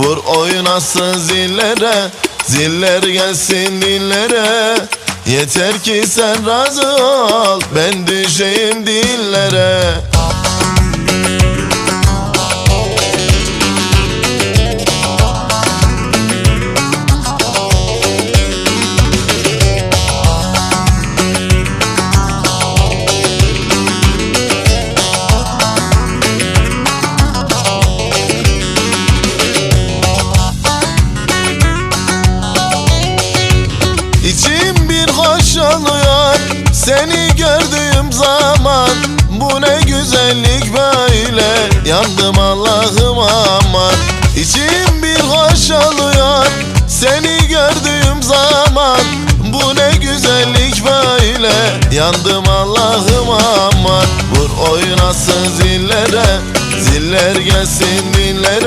Vur oynasın zillere Ziller gelsin dillere. Yeter ki sen razı ol Ben düşeyim dillere Seni gördüğüm zaman Bu ne güzellik böyle. Yandım Allah'ım aman. İçim bir hoş oluyor. Seni gördüğüm zaman Bu ne güzellik böyle. Yandım Allah'ım aman. Vur oynasın zillere Ziller gelsin dillere